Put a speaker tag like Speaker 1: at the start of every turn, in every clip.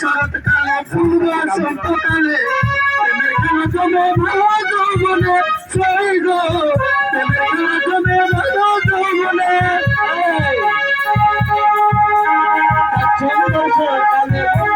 Speaker 1: শরৎকালে পূর্ব শীতকালে প্রেমের খেলা জমে ভালো যৌবনে সই গো প্রেমের ভালো যৌবনে সুন্দর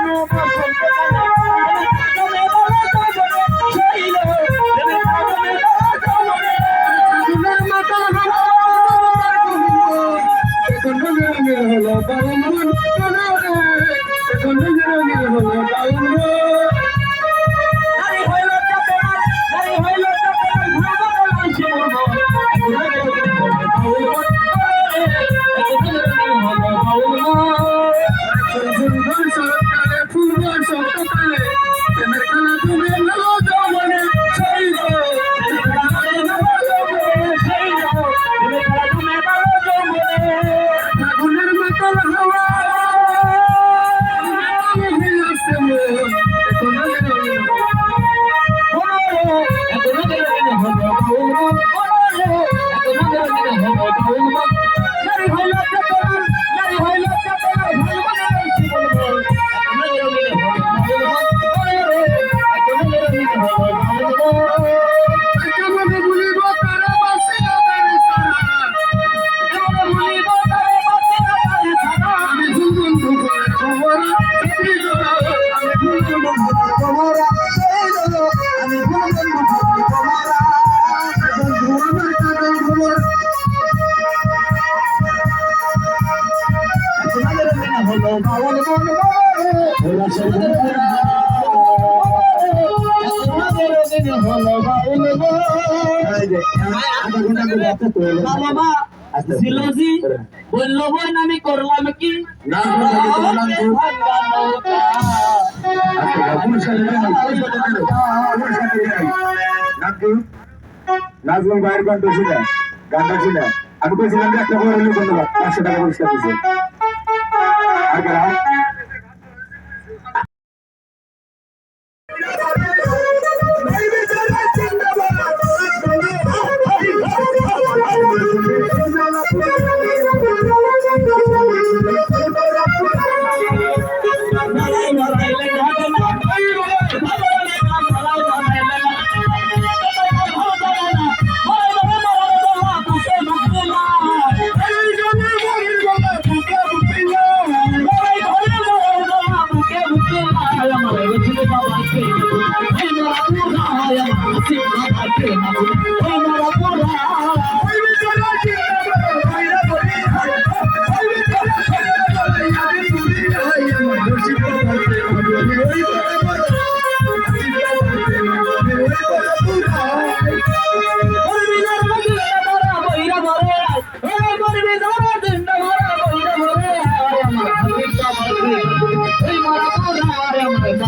Speaker 1: Thank you. জিলজি নামি করলাম কি
Speaker 2: নাজমুল ভাইয়ের গানটা ছিল গানটা আমি বলছিলাম একটা করে বন্ধু পাঁচশো টাকা পুরস্কার দিচ্ছে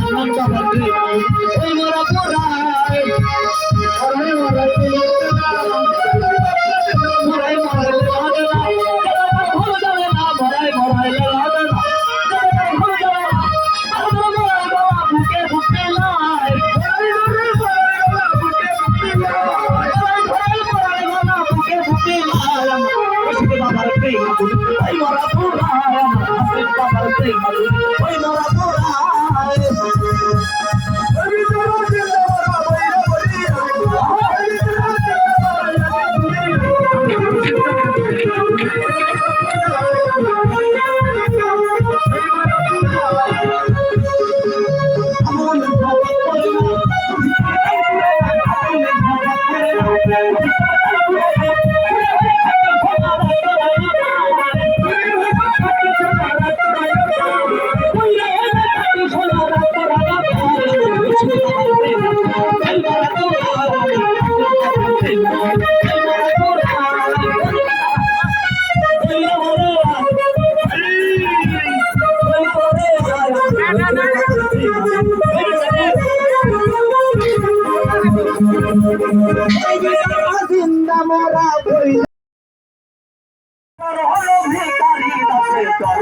Speaker 1: নন্দা মন্দির Thank you.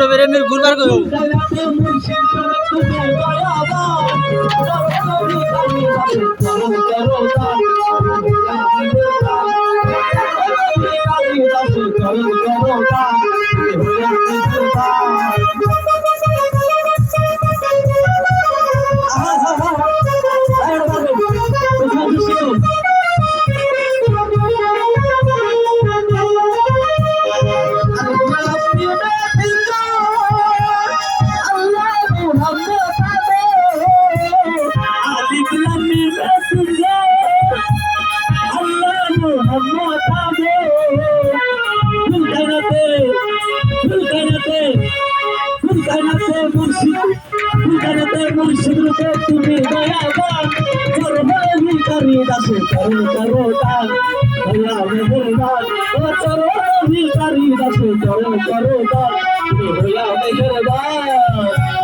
Speaker 1: নবীর এমনি ঘুরবার করব
Speaker 3: নুন বেরে মির গুরবার কই
Speaker 1: তুমি দয়াবান সর্বাধিকারী দাসে, করো করো দান। আল্লাহ মেহরবান ও সর্বাধিকারী দাসে করো করো দান। তুমি হইয়া মেহরবান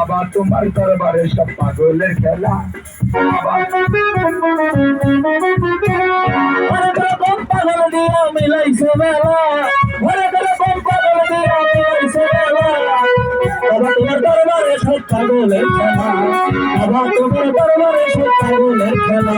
Speaker 1: বাবা, তোমার দরবারে সব পাগলের খেলা।
Speaker 2: পাগল দিয়া
Speaker 1: মিলাইছে মেলা পাগল দিয়া বাবা, তোমার দরবারে সব পাগলের খেলা। বাবা, তোমার দরবারে সব পাগলের খেলা।